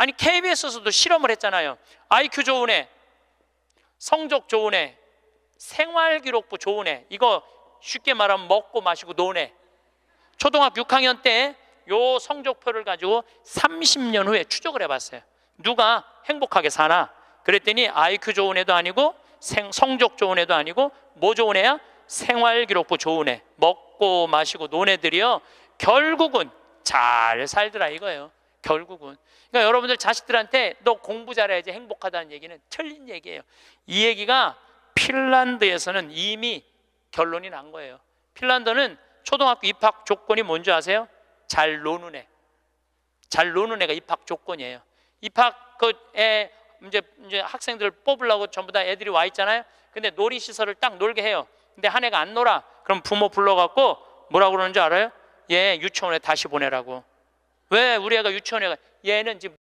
아니 KBS에서도 실험을 했잖아요. IQ 좋은 애, 성적 좋은 애, 생활기록부 좋은 애. 이거 쉽게 말하면 먹고 마시고 노는 애. 초등학교 6학년 때 요 성적표를 가지고 30년 후에 추적을 해봤어요. 누가 행복하게 사나? 그랬더니 IQ 좋은 애도 아니고 생, 성적 좋은 애도 아니고 뭐 좋은 애야? 생활기록부 좋은 애. 먹고 마시고 노는 애들이요. 결국은 잘 살더라 이거예요. 결국은. 그러니까 여러분들 자식들한테 너 공부 잘해야지 행복하다는 얘기는 틀린 얘기예요. 이 얘기가 핀란드에서는 이미 결론이 난 거예요. 핀란드는 초등학교 입학 조건이 뭔지 아세요? 잘 노는 애. 잘 노는 애가 입학 조건이에요. 입학 그에 이제 이제 학생들 뽑으려고 전부 다 애들이 와 있잖아요. 근데 놀이 시설을 딱 놀게 해요. 근데 한 애가 안 놀아. 그럼 부모 불러 갖고 뭐라고 그러는지 알아요? 얘 유치원에 다시 보내라고. 왜 우리 애가 유치원에 가? 얘는 지금